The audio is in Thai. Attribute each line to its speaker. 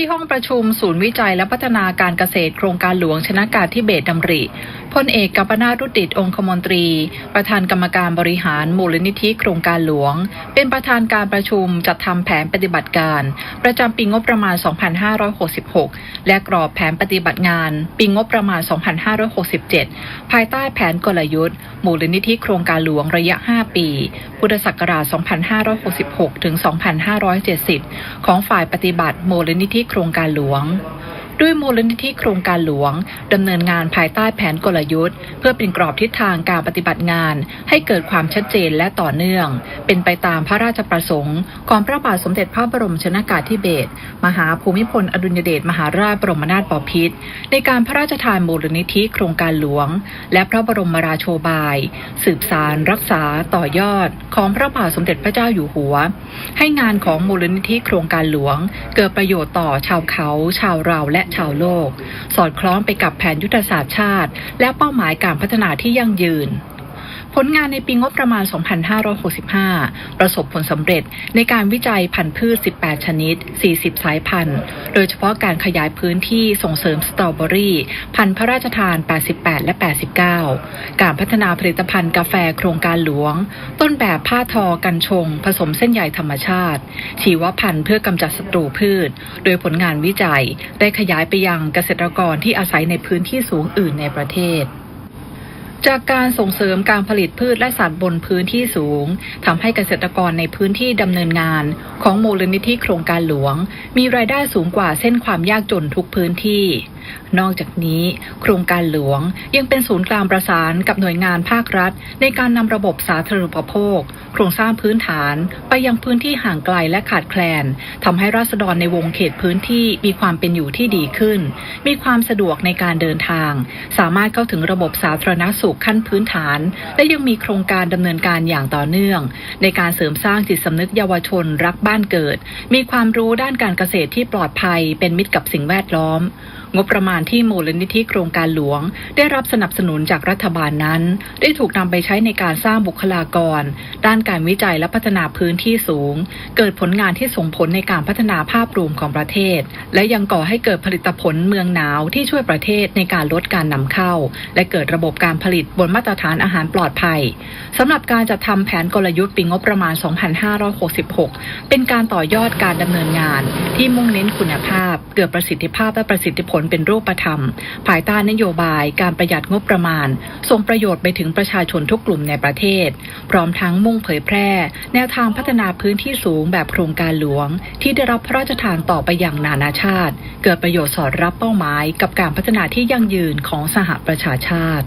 Speaker 1: ที่ห้องประชุมศูนย์วิจัยและพัฒนาการเกษตรโครงการหลวงชนะการทิเบตดำริพลเอกกัปนารุดิตองคมนตรี ประธานกรรมการบริหารมูลนิธิโครงการหลวง เป็นประธานการประชุมจัดทำแผนปฏิบัติการ ประจำปีงบประมาณ 2566 และกรอบแผนปฏิบัติงาน ปีงบประมาณ 2567 ภายใต้แผนกลยุทธ์ มูลนิธิโครงการหลวงระยะ 5 ปี พุทธศักราช 2566 ถึง 2570 ของฝ่ายปฏิบัติมูลนิธิโครงการหลวง ด้วยมูลนิธิโครงการหลวงดำเนินงานภายใต้แผนกลยุทธ์ เพื่อเป็นกรอบทิศทางการปฏิบัติงาน ให้เกิดความชัดเจนและต่อเนื่อง เป็นไปตามพระราชประสงค์ของพระบาทสมเด็จพระบรมชนากาธิเบศรมหาภูมิพลอดุลยเดชมหาราชบรมนาถบพิตรในการพระราชทานมูลนิธิโครงการหลวง และพระบรมราโชบาย สืบสารรักษาต่อยอด ของพระบาทสมเด็จพระเจ้าอยู่หัว ให้งานของมูลนิธิโครงการหลวง เกิดประโยชน์ต่อชาวเขา ชาวเราและชาวโลก สอดคล้องไปกับแผนยุทธศาสตร์ชาติ และเป้าหมายการพัฒนาที่ยั่งยืน ผลงานในปีงบประมาณ 2565 ประสบผลสำเร็จในการวิจัยพันธุ์พืช 18 ชนิด 40 สายพันธุ์ โดยเฉพาะการขยายพื้นที่ส่งเสริมสตรอเบอรี่ พันธุ์พระราชทาน 88 และ 89 การพัฒนาผลิตภัณฑ์กาแฟโครงการหลวง ต้นแบบผ้าทอกันชง ผสมเส้นใยธรรมชาติ ชีวพันธุ์เพื่อกำจัดศัตรูพืช โดยผลงานวิจัย ได้ขยายไปยังเกษตรกรที่อาศัยในพื้นที่สูงอื่นในประเทศ จากการส่งเสริมการผลิตพืชและสัตว์บนพื้นที่สูงทำให้เกษตรกรในพื้นที่ดำเนินงาน ของมูลนิธิโครงการหลวง มีรายได้สูงกว่าเส้นความยากจนทุกพื้นที่ นอกจากนี้ โครงการหลวงยังเป็นศูนย์กลางประสานกับหน่วยงานภาครัฐ ในการนำระบบสาธารณูปโภค โครงสร้างพื้นฐานไปยังพื้นที่ห่างไกลและขาดแคลนทำให้ราษฎรในวงเขตพื้นที่มีความเป็นอยู่ที่ดีขึ้น มีความสะดวกในการเดินทาง สามารถเข้าถึงระบบสาธารณสุขขั้นพื้นฐาน และยังมีโครงการดำเนินการอย่างต่อเนื่อง ในการเสริมสร้างจิตสำนึกเยาวชนรักบ้านเกิด มีความรู้ด้านการเกษตรที่ปลอดภัย เป็นมิตรกับสิ่งแวดล้อม งบประมาณที่มูลนิธิโครงการหลวง ได้รับสนับสนุนจากรัฐบาลนั้น ได้ถูกนำไปใช้ในการสร้างบุคลากร ด้านการวิจัยและพัฒนาพื้นที่สูง เกิดผลงานที่ส่งผลในการพัฒนาภาพรวมของประเทศ และยังก่อให้เกิดผลิตผลเมืองหนาวที่ช่วยประเทศในการลดการนำเข้า และเกิดระบบการผลิตบนมาตรฐานอาหารปลอดภัยสำหรับการจัดทำแผนกลยุทธ์ปีงบประมาณ 2566 เป็นการต่อยอดการดำเนินงาน ที่มุ่งเน้นคุณภาพ เกิดประสิทธิภาพและประสิทธิผลเป็นรูปธรรม ภายใต้นโยบายการประหยัดงบประมาณส่งประโยชน์ไปถึงประชาชนทุกกลุ่มในประเทศ พร้อมทั้งมุ่งเผยแพร่ แนวทางพัฒนาพื้นที่สูงแบบโครงการหลวง ที่ได้รับพระราชทานต่อไปอย่างนานาชาติ เกิดประโยชน์สอดรับเป้าหมาย กับการพัฒนาที่ยั่งยืนของสหประชาชาติ